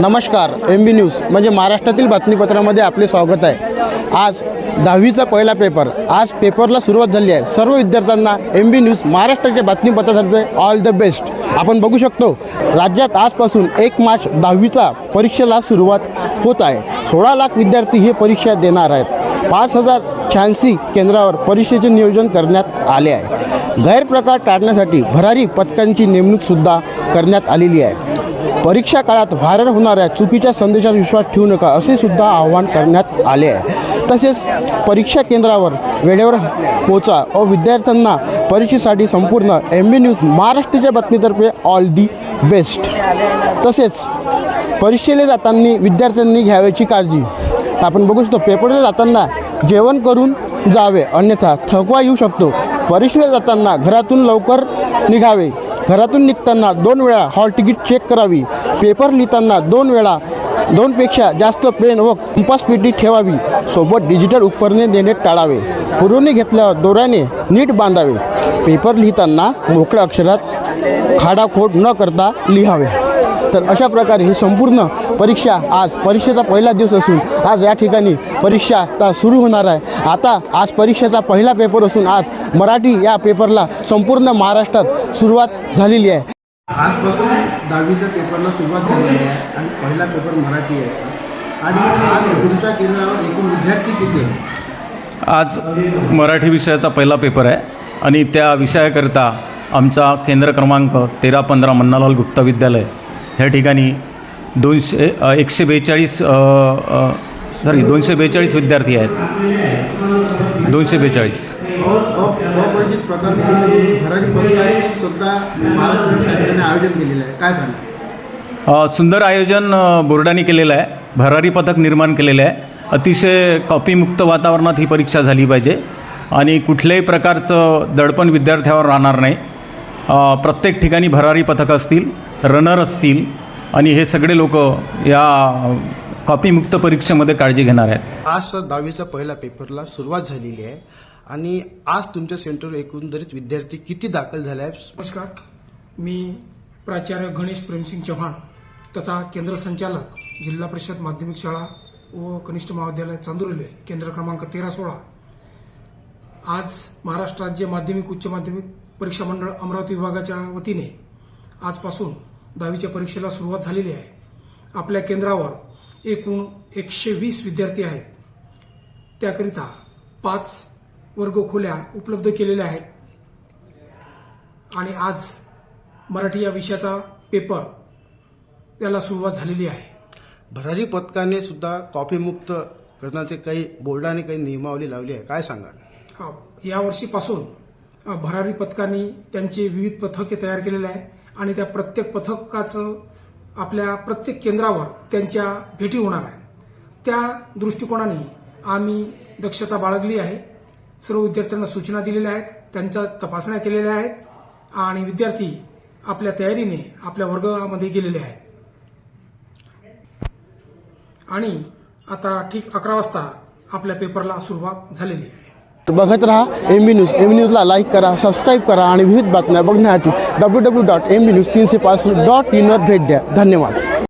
नमस्कार M B news म्हणजे महाराष्ट्रातील बातमीपत्रामध्ये आपले स्वागत आहे. आज दहावीचा पहिला पेपर आज पेपरला सुरुवात झाली आहे. सर्व विद्यार्थ्यांना एम बी न्यूज महाराष्ट्राच्या बातमीपत्रातर्फे ऑल द बेस्ट आपण बघू शकतो राज्यात आजपासून एक मार्च दहावीचा परीक्षेला सुरुवात होत आहे. सोळा लाख विद्यार्थी ही परीक्षा देणार आहेत. पाच हजार शहाऐंशी केंद्रावर परीक्षेचे नियोजन करण्यात आले आहे. गैरप्रकार टाळण्यासाठी भरारी पथकांची नेमणूकसुद्धा करण्यात आलेली आहे. परीक्षा काळात व्हायरल होणाऱ्या चुकीच्या संदेशावर विश्वास ठेवू नका असे सुद्धा आवाहन करण्यात आले आहे. तसेच परीक्षा केंद्रावर वेळेवर पोचा. व विद्यार्थ्यांना परीक्षेसाठी संपूर्ण एम बी न्यूज महाराष्ट्राच्या बातमीतर्फे ऑल दी बेस्ट तसेच परीक्षेला जाताना विद्यार्थ्यांनी घ्यावयाची काळजी. आपण बघू शकतो पेपरला जाताना जेवण करून जावे अन्यथा थकवा येऊ शकतो. परीक्षेला जाताना घरातून लवकर निघावे. घरातून निघताना दोन वेळा हॉल तिकीट चेक करावी. पेपर लिहिताना दोन वेळा दोनपेक्षा जास्त पेन व कंपास पेटी ठेवावी. सोबत डिजिटल उपकरणे देणे टाळावे. पुरवणी घेतल्यावर दोऱ्याने नीट बांधावे. पेपर लिहिताना मोकळ्या अक्षरात खाडाखोड न करता लिहावे. तर अशा प्रकारे ही संपूर्ण परीक्षा आज परीक्षेचा पहिला दिवस असून आज या ठिकाणी परीक्षा आता सुरू होणार आहे. आता आज परीक्षेचा पहिला पेपर असून आज मराठी या पेपरला संपूर्ण महाराष्ट्रात सुरुवात झालेली आहे. आजपासून दहावीच्या पेपरला सुरुवात झालेली आहे आणि पहिला पेपर मराठी आहे. आणि आज तुमच्या केंद्रावर एकूण विद्यार्थी किती आहेत? आज मराठी विषयाचा पहिला पेपर आहे आणि त्या विषयाकरिता आमचा केंद्र क्रमांक तेरा पंधरा मन्नालाल गुप्ता विद्यालय ह्या ठिकाणी दोनशे एकशे बेचाळीस सॉरी दोनशे बेचाळीस विद्यार्थी आहेत. दोनशे बेचाळीस. सुंदर आयोजन बोर्डाने केलेलं आहे. भरारी पथक निर्माण केलेलं आहे. अतिशय कॉपीमुक्त वातावरणात ही परीक्षा झाली पाहिजे. आणि कुठल्याही प्रकारचं दडपण विद्यार्थ्यावर राहणार नाही. प्रत्येक ठिकाणी भरारी पथकं असतील रनर असतील आणि हे सगळे लोक या कॉपीमुक्त परीक्षेमध्ये काळजी घेणार आहेत. आज सर दहावीचा पहिला पेपरला सुरुवात झालेली आहे आणि आज तुमच्या सेंटरवर एकंदरीत विद्यार्थी किती दाखल झाले आहेत? नमस्कार. मी प्राचार्य गणेश प्रेमसिंग चव्हाण तथा केंद्र संचालक जिल्हा परिषद माध्यमिक शाळा व कनिष्ठ महाविद्यालय चांदुर्ले केंद्र क्रमांक तेरा सोळा. आज महाराष्ट्र राज्य माध्यमिक उच्च माध्यमिक परीक्षा मंडळ अमरावती विभागाच्या वतीने आजपासून दहावीच्या परीक्षेला सुरुवात झालेली आहे. आपल्या केंद्रावर एकूण एकशे वीस विद्यार्थी आहेत. त्याकरिता पाच वर्ग खोल्या उपलब्ध केलेल्या आहेत. आणि आज मराठी या विषयाचा पेपर त्याला सुरुवात झालेली आहे. भरारी पथकाने सुद्धा कॉफीमुक्त करण्याचे काही बोर्डाने काही नियमावली लावली आहे. काय सांगाल? हा, यावर्षीपासून भरारी पथकांनी त्यांचे विविध पथके तयार केलेले आहे आणि त्या प्रत्येक पथकाचं आपल्या प्रत्येक केंद्रावर त्यांच्या भेटी होणार आहे. त्या दृष्टिकोनाने आम्ही दक्षता बाळगली आहे. सर्व विद्यार्थ्यांना सूचना दिलेल्या आहेत त्यांच्या तपासण्या केलेल्या आहेत आणि विद्यार्थी आपल्या तयारीने आपल्या वर्गामध्ये गेलेले आहेत. आणि आता ठीक अकरा वाजता आपल्या पेपरला सुरुवात झालेली आहे. बघत राहा M B news M B न्यूजला लाईक करा सबस्क्राईब करा आणि विविध बातम्या बघण्यासाठी W W dot M B news तीनशे पाच डॉट इनवर भेट द्या. धन्यवाद.